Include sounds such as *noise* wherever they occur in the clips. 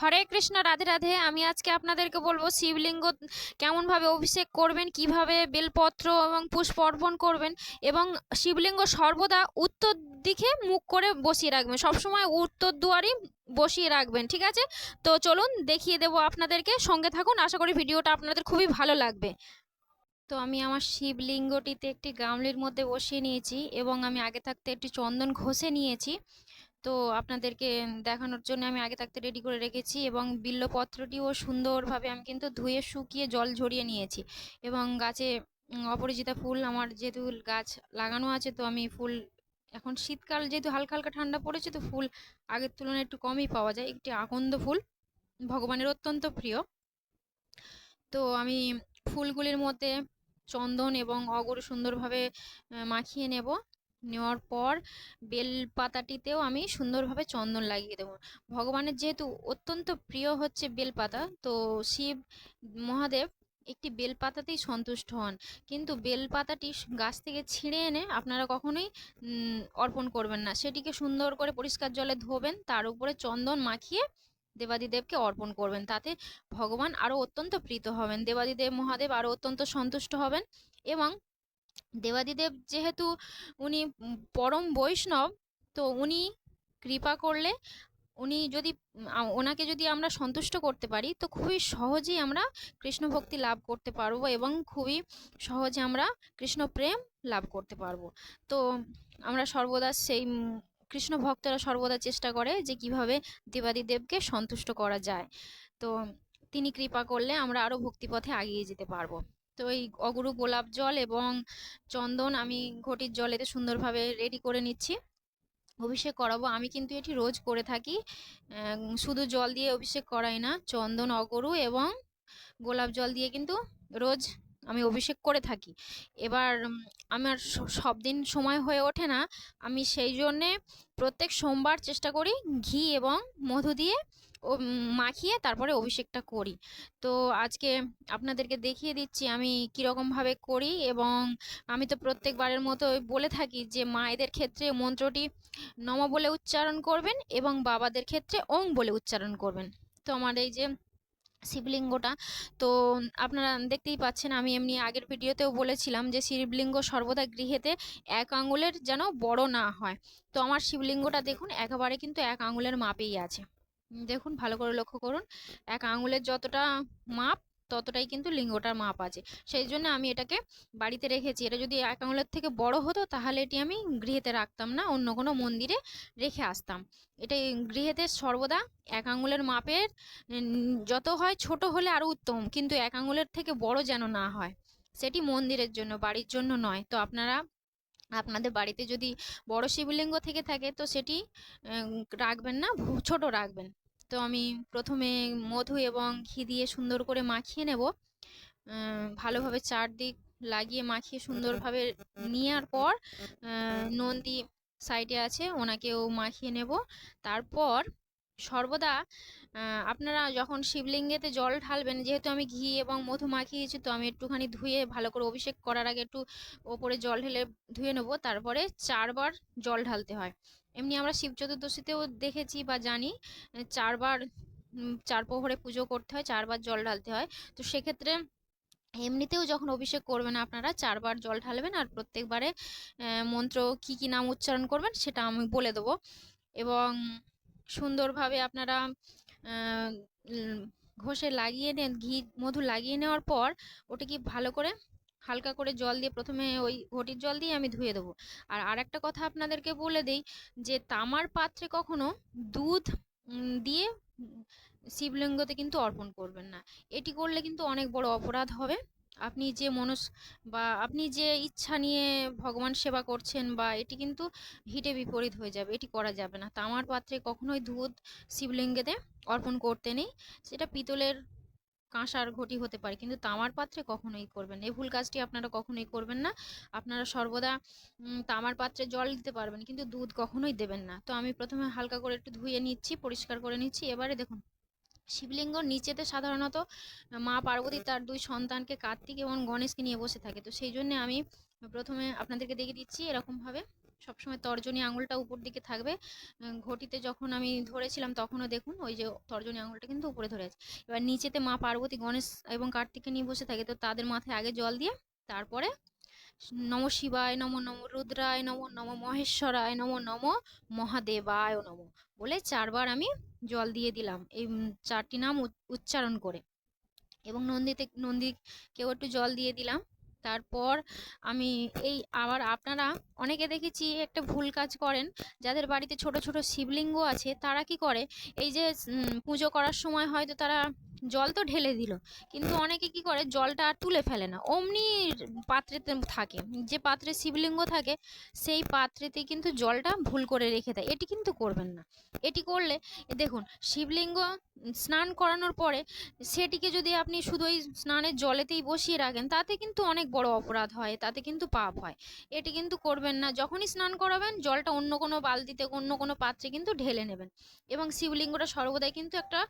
হরে কৃষ্ণ, রাধে রাধে। আমি আজকে আপনাদেরকে বলব, শিবলিঙ্গ কেমনভাবে অভিষেক করবেন, কীভাবে বেলপত্র এবং পুষ্প অর্পণ করবেন এবং শিবলিঙ্গ সর্বদা উত্তর দিকে মুখ করে বসিয়ে রাখবেন। সবসময় উত্তর দুয়ারই বসিয়ে রাখবেন, ঠিক আছে? তো চলুন, দেখিয়ে দেবো আপনাদেরকে। সঙ্গে থাকুন, আশা করি ভিডিওটা আপনাদের খুবই ভালো লাগবে। তো আমি আমার শিবলিঙ্গটিতে একটি গামলির মধ্যে বসিয়ে নিয়েছি এবং আমি আগে থাকতে একটি চন্দন ঘষে নিয়েছি। তো আপনাদেরকে দেখানোর জন্য আমি আগে থাকতে রেডি করে রেখেছি এবং বিল্লপত্রটিও সুন্দরভাবে আমি কিন্তু ধুয়ে শুকিয়ে জল ঝরিয়ে নিয়েছি এবং গাছে উম, অপরাজিতা ফুল আমার যেহেতু গাছ লাগানো আছে তো আমি ফুল এখন শীতকাল যেহেতু হালকা হালকা ঠান্ডা পড়েছে তো ফুল আগের তুলনায় একটু কমই পাওয়া যায়। একটি আকন্দ ফুল ভগবানের অত্যন্ত প্রিয়। তো আমি ফুলগুলির মধ্যে চন্দন এবং অগর সুন্দরভাবে মাখিয়ে নেব। নেওয়ার পর বেল পাতাটিতেও আমি সুন্দরভাবে চন্দন লাগিয়ে দেবো। ভগবানের যেহেতু অত্যন্ত প্রিয় হচ্ছে বেলপাতা, তো শিব মহাদেব একটি বেলপাতাতেই সন্তুষ্ট হন। কিন্তু বেলপাতাটি গাছ থেকে ছিঁড়ে এনে আপনারা কখনোই অর্পণ করবেন না। সেটিকে সুন্দর করে পরিষ্কার জলে ধোবেন, তার উপরে চন্দন মাখিয়ে দেবাদিদেবকে অর্পণ করবেন। তাতে ভগবান আরও অত্যন্ত প্রীত হবেন, দেবাদিদেব মহাদেব আরও অত্যন্ত সন্তুষ্ট হবেন এবং দেবাদিদেব যেহেতু উনি পরম বৈষ্ণব, তো উনি কৃপা করলে, উনি যদি ওনাকে যদি আমরা সন্তুষ্ট করতে পারি, তো খুবই সহজেই আমরা কৃষ্ণ ভক্তি লাভ করতে পারব এবং খুবই সহজে আমরা কৃষ্ণ প্রেম লাভ করতে পারব। তো আমরা সর্বদা সেই কৃষ্ণ ভক্তরা সর্বদা চেষ্টা করে যে কীভাবে দেবাদিদেবকে সন্তুষ্ট করা যায়। তো তিনি কৃপা করলে আমরা আরও ভক্তিপথে এগিয়ে যেতে পারব। তো এই অগুরু গোলাপ জল এবং চন্দন আমি ঘটির জলেতে সুন্দরভাবে রেডি করে নিচ্ছি। অভিষেক করাবো। আমি কিন্তু এটি রোজ করে থাকি। শুধু জল দিয়ে অভিষেক করাই না, চন্দন, অগরু এবং গোলাপ জল দিয়ে কিন্তু রোজ আমি অভিষেক করে থাকি। এবার আমার সব দিন সময় হয়ে ওঠে না। আমি সেই জন্যে প্রত্যেক সোমবার চেষ্টা করি ঘি এবং মধু দিয়ে ও মাখিয়ে তারপরে অভিষেকটা করি। তো আজকে আপনাদেরকে দেখিয়ে দিচ্ছি আমি কীরকমভাবে করি এবং আমি তো প্রত্যেকবারের মতো বলে থাকি যে মায়েদের ক্ষেত্রে মন্ত্রটি নম বলে উচ্চারণ করবেন এবং বাবাদের ক্ষেত্রে ওং বলে উচ্চারণ করবেন। তো আমার এই যে শিবলিঙ্গটা, তো আপনারা দেখতেই পাচ্ছেন আমি এমনি আগের ভিডিওতেও বলেছিলাম যে শিবলিঙ্গ সর্বদা গৃহেতে এক আঙুলের যেন বড় না হয়। তো আমার শিবলিঙ্গটা দেখুন, একেবারে কিন্তু এক আঙুলের মাপেই আছে। দেখুন, ভালো করে লক্ষ্য করুন। এক আঙুলের যতটা মাপ, ততটাই কিন্তু লিঙ্গটার মাপ আছে। সেই জন্য আমি এটাকে বাড়িতে রেখেছি। এটা যদি এক আঙুলের থেকে বড় হতো, তাহলে এটি আমি গৃহেতে রাখতাম না, অন্য কোনো মন্দিরে রেখে আসতাম। এটাই গৃহেতে সর্বদা এক আঙুলের মাপের যত হয় ছোট হলে আরও উত্তম, কিন্তু এক আঙুলের থেকে বড় যেন না হয়, সেটি মন্দিরের জন্য, বাড়ির জন্য নয়। তো আপনারা আপনাদের বাড়িতে যদি বড় শিবলিঙ্গ থেকে থাকে, তো সেটি রাখবেন না ছোট রাখবেন। তো আমি প্রথমে মধু এবং ঘি দিয়ে সুন্দর করে মাখিয়ে নেব। ভালোভাবে চারদিক লাগিয়ে মাখিয়ে সুন্দরভাবে নেওয়ার পর নন্দী সাইডে আছে, ওনাকেও মাখিয়ে নেব। তারপর সর্বদা আপনারা যখন শিবলিঙ্গেতে জল ঢালবেন, যেহেতু আমি ঘি এবং মধু মাখিয়েছি, তো আমি একটুখানি ধুয়ে ভালো করে অভিষেক করার আগে একটু ওপরে জল ঢেলে ধুয়ে নেব। তারপরে চারবার জল ঢালতে হয়। এমনি আমরা শিব চতুর্দশীতেও দেখেছি বা জানি চারবার চার প্রহরে পুজো করতে হয়, চারবার জল ঢালতে হয়। তো সেক্ষেত্রে এমনিতেও যখন অভিষেক করবেন আপনারা, চারবার জল ঢালবেন আর প্রত্যেকবারে মন্ত্র কি কি নাম উচ্চারণ করবেন সেটা আমি বলে দেবো। এবং সুন্দরভাবে আপনারা ঘষে লাগিয়ে নেন ঘি, মধু লাগিয়ে নেওয়ার পর ওটাকে ভালো করে হালকা করে জল দিয়ে প্রথমে ওই ঘটির জল দিয়ে আমি ধুয়ে দেবো। আর আরেকটা কথা আপনাদেরকে বলে দেই যে, তামার পাত্রে কখনো দুধ দিয়ে শিবলিঙ্গতে কিন্তু অর্পণ করবেন না। এটি করলে কিন্তু অনেক বড় অপরাধ হবে। আপনি যে মনস, বা আপনি যে ইচ্ছা নিয়ে ভগবান সেবা করছেন বা এটি কিন্তু হিটে বিপরীত হয়ে যাবে, এটি করা যাবে না। তামার পাত্রে কখনোই দুধ শিবলিঙ্গেতে অর্পণ করতে নেই। সেটা পিতলের কাঁসার ঘটি হতে পারে, কিন্তু তামার পাত্রে কখনোই করবেন। এই ভুল কাজটি আপনারা কখনোই করবেন না। আপনারা সর্বদা তামার পাত্রে জল দিতে পারবেন, কিন্তু দুধ কখনোই দেবেন না। তো আমি প্রথমে হালকা করে একটু ধুয়ে নিচ্ছি, পরিষ্কার করে নিচ্ছি। এবারে দেখুন শিবলিঙ্গর নিচেতে সাধারণত মা পার্বতী তার দুই সন্তানকে কার্তিক এবং গণেশকে নিয়ে বসে থাকে। তো সেই জন্য আমি প্রথমে আপনাদেরকে দেখিয়ে দিচ্ছি এরকমভাবে। সবসময় তর্জনী আঙুলটা উপর দিকে থাকবে। ঘটিতে যখন আমি ধরেছিলাম তখনও দেখুন ওই যে তর্জনী আঙুলটা কিন্তু উপরে ধরে আছে। এবার নিচেতে মা পার্বতী, গণেশ এবং কার্তিককে নিয়ে বসে থাকে। তো তাদের মাথায় আগে জল দিয়ে তারপরে নম শিবায়, নম নম রুদ্রায়, নম নম মহেশ্বরায়, নম নম মহাদেবায় নম বলে চারবার আমি জল দিয়ে দিলাম। এই চারটি নাম উচ- উচ্চারণ করে। এবং নন্দীতে, নন্দীকেও একটু জল দিয়ে দিলাম। তারপর আমি এই আবার আপনারা অনেকে দেখেছি একটা ভুল কাজ করেন। যাদের বাড়িতে ছোট ছোট শিবলিঙ্গ আছে, তারা কি করে? এই যে পুজো করার সময় হয়তো তারা জল তো ঢেলে দিল। কিন্তু অনেকে কি করে, জলটা আর তুলে ফেলে না। অমনি পাত্রেতে থাকে। যে পাত্রে শিবলিঙ্গ থাকে, সেই পাত্রেতে কিন্তু জলটা ভুল করে রেখে দেয়। এটি কিন্তু করবেন না। এটি করলে, দেখুন, শিবলিঙ্গ স্নান করানোর পরে সেটিকে যদি আপনি শুধু ওই স্নানের জলেতেই বসিয়ে রাখেন, তাতে কিন্তু অনেক বড় অপরাধ হয়, তাতে কিন্তু পাপ হয়। এটি কিন্তু করবেন না। যখনই স্নান করাবেন, জলটা অন্য কোনো বালতিতে, অন্য কোনো পাত্রে কিন্তু ঢেলে নেবেন। এবং শিবলিঙ্গটা সর্বদাই কিন্তু একটা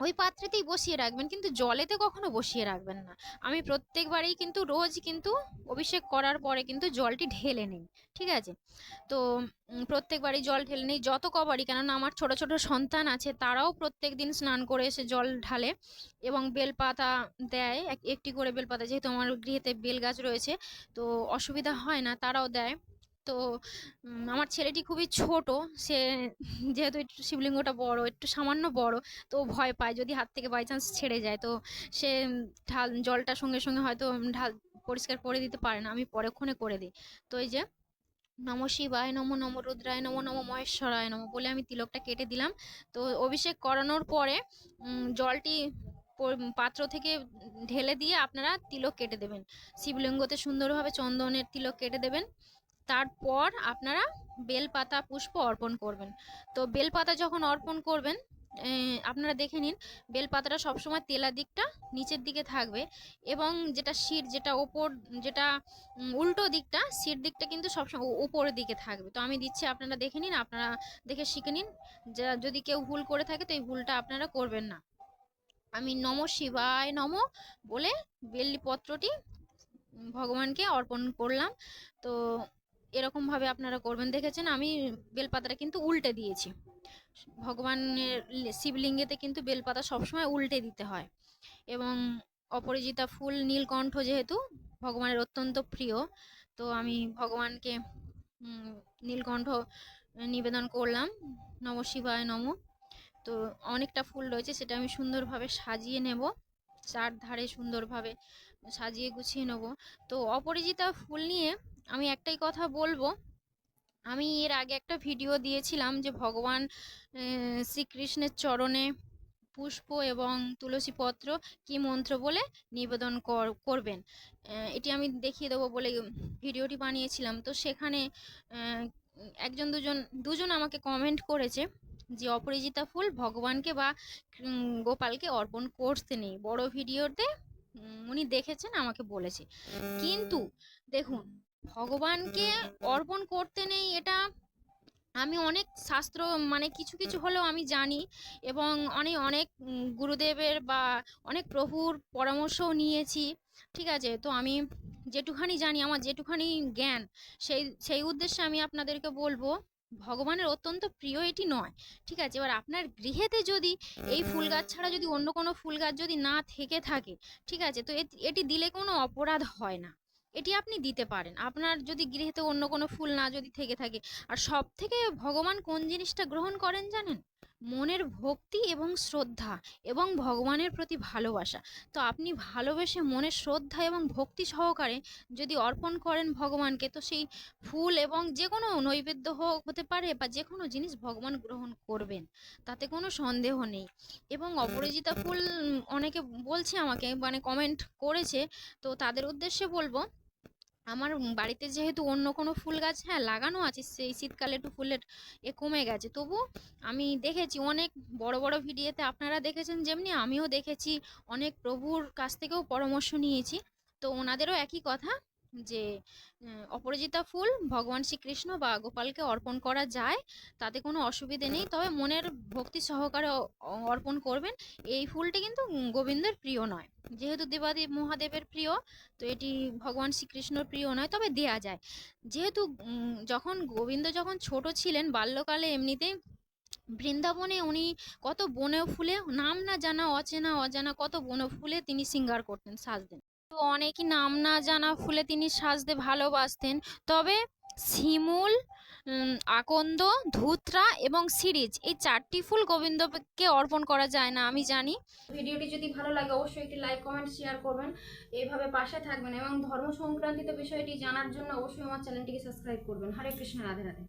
ওই পাত্রেতেই বসিয়ে রাখবেন। কিন্তু জলেতে কখনো বসিয়ে রাখবেন না। আমি প্রত্যেকবারেই কিন্তু, রোজ কিন্তু অভিষেক করার পরে কিন্তু জলটি ঢেলে নিই। ঠিক আছে? তো প্রত্যেকবারই জল ঢেলে নিই, যত কবারই। কেননা আমার ছোট ছোট সন্তান আছে, তারাও প্রত্যেক দিন স্নান করে এসে জল ঢালে এবং বেলপাতা দেয়। এক- একটি করে বেলপাতা, যেহেতু আমার গৃহেতে বেল গাছ রয়েছে, তো অসুবিধা হয় না, তারাও দেয়। তো আমার ছেলেটি খুবই ছোট। সে *laughs* যেহেতু একটু শিবলিঙ্গটা বড়, একটু সামান্য বড়, তো ভয় পায় যদি হাত থেকে বাই চান্স ছেড়ে যায়। তো সে ঢাল, জলটা সঙ্গে সঙ্গে হয়তো ঢাল পরিষ্কার করে দিতে পারে না, আমি পরক্ষণে করে দিই। তো এই যে, নম শিবায়, নম নম রুদ্রায়, নম নম মহেশ্বরায়, নম বলে আমি তিলকটা কেটে দিলাম। তো অভিষেক করানোর পরে জলটি পাত্র থেকে ঢেলে দিয়ে আপনারা তিলক কেটে দেবেন। শিবলিঙ্গতে সুন্দরভাবে চন্দনের তিলক কেটে দেবেন। তারপর আপনারা বেলপাতা পুষ্প অর্পণ করবেন। তো বেলপাতা যখন অর্পণ করবেন আপনারা দেখে নিন বেলপাতাটা সবসময় তেলা দিকটা নিচের দিকে থাকবে এবং যেটা শির যেটা ওপর যেটা উল্টো দিকটা শির দিকটা কিন্তু সবসময় ও- উপরের দিকে থাকবে। তো আমি দিচ্ছি আপনারা দেখে নিন আপনারা দেখে শিখে নিন যা- যদি কেউ ভুল করে থাকে তো এই ভুলটা আপনারা করবেন না। আমি নম শিবায় নম বলে বেলপত্রটি উম, ভগবানকে অর্পণ করলাম। তো এরকম ভাবে আপনারা করবেন। দেখেছেন আমি বেলপাতাটা কিন্তু উল্টে দিয়েছি। ভগবানের শিবলিঙ্গেতে কিন্তু বেলপাতা সবসময় উল্টে দিতে হয়। এবং অপরাজিতা ফুল, নীলকণ্ঠ যেহেতু ভগবানের অত্যন্ত প্রিয়, তো আমি ভগবানকে নীলকণ্ঠ নিবেদন করলাম। নম শিবায় নম। তো অনেকটা ফুল রয়েছে, সেটা আমি সুন্দরভাবে সাজিয়ে নেব। চার ধারে সুন্দরভাবে সাজিয়ে গুছিয়ে নেব। তো অপরাজিতা ফুল নিয়ে আমি একটাই কথা বলব। আমি এর আগে একটা ভিডিও দিয়েছিলাম যে ভগবান শ্রীকৃষ্ণের চরণে পুষ্প এবং তুলসী পত্র কি মন্ত্র বলে নিবেদন কর- করবেন। এটি আমি দেখিয়ে দেবো বলে ভিডিওটি বানিয়েছিলাম। তো সেখানে একজন দুজন দুজন আমাকে কমেন্ট করেছে যে অপরাজিতা ফুল ভগবানকে বা গোপালকে অর্পণ করতে নেই। বড় ভিডিওতে উনি দেখেছেন, আমাকে বলেছে। কিন্তু দেখুন ভগবানকে অর্পণ করতে নেই, এটা আমি অনেক শাস্ত্র মানে কিছু কিছু হলেও আমি জানি এবং অনেক অনেক গুরুদেবের বা অনেক প্রভুর পরামর্শও নিয়েছি, ঠিক আছে? তো আমি যেটুখানি জানি, আমার যেটুখানি জ্ঞান, সেই সেই উদ্দেশ্যে আমি আপনাদেরকে বলব, ভগবানের অত্যন্ত প্রিয় এটি নয়, ঠিক আছে? এবার আপনার গৃহেতে যদি এই ফুল গাছ ছাড়া যদি অন্য কোনো ফুল গাছ যদি না থেকে থাকে, ঠিক আছে? তো এটি- এটি দিলে কোনো অপরাধ হয় না। এটি আপনি দিতে পারেন। আপনার যদি গৃহেতে অন্য কোনো ফুল না যদি থেকে থাকে আর সব থেকে ভগবান কোন জিনিসটা গ্রহণ করেন জানেন? মনের ভক্তি এবং শ্রদ্ধা এবং ভগবানের প্রতি ভালোবাসা। তো আপনি ভালোবেসে মনের শ্রদ্ধা এবং ভক্তি সহকারে যদি অর্পণ করেন ভগবানকে তো সেই ফুল এবং যে কোনো নৈবেদ্য হোক হতে পারে বা যে কোনো জিনিস ভগবান গ্রহণ করবেন তাতে কোনো সন্দেহ নেই। এবং অপরাজিতা ফুল অনেকে বলছে আমাকে মানে কমেন্ট করেছে তো তাদের উদ্দেশ্যে বলব আমার বাড়িতে যেহেতু অন্য কোনো ফুল গাছ হ্যাঁ লাগানো আছে, সেই শীতকালে একটু ফুলের এ কমে গেছে। তবু আমি দেখেছি অনেক বড় বড় ভিডিওতে আপনারা দেখেছেন যেমনি আমিও দেখেছি, অনেক প্রভুর কাছ থেকেও পরামর্শ নিয়েছি। তো ওনাদেরও একই কথা যে অপরাজিতা ফুল, ভগবান শ্রীকৃষ্ণ বা গোপালকে অর্পণ করা যায়, তাতে কোনো অসুবিধে নেই। তবে মনের ভক্তি সহকারে অর্পণ করবেন। এই ফুলটি কিন্তু গোবিন্দের প্রিয় নয়। যেহেতু দেবাদেব মহাদেবের প্রিয়, তো এটি ভগবান শ্রীকৃষ্ণর প্রিয় নয়, তবে দেয়া যায়। যেহেতু যখন গোবিন্দ যখন ছোট ছিলেন, বাল্যকালে এমনিতেই বৃন্দাবনে উনি কত বনে ফুলে নাম না জানা, অচেনা, অজানা কত বন ফুলে তিনি সিঙ্গার করতেন, সাজতেন। তো অনেকই নাম না জানা ফুলে তিনি সাজতে ভালোবাসতেন। তবে শিমুল আকন্দ, ধুতরা এবং সিরিজ এই চারটি ফুল গোবিন্দকে অর্পণ করা যায় না, আমি জানি। ভিডিওটি যদি ভালো লাগে অবশ্যই একটি লাইক, কমেন্ট, শেয়ার করবেন। এইভাবে পাশে থাকবেন এবং ধর্ম সংক্রান্তিত বিষয়টি জানার জন্য অবশ্যই আমার চ্যানেলটিকে সাবস্ক্রাইব করবেন। হরে কৃষ্ণ, রাধে রাধে।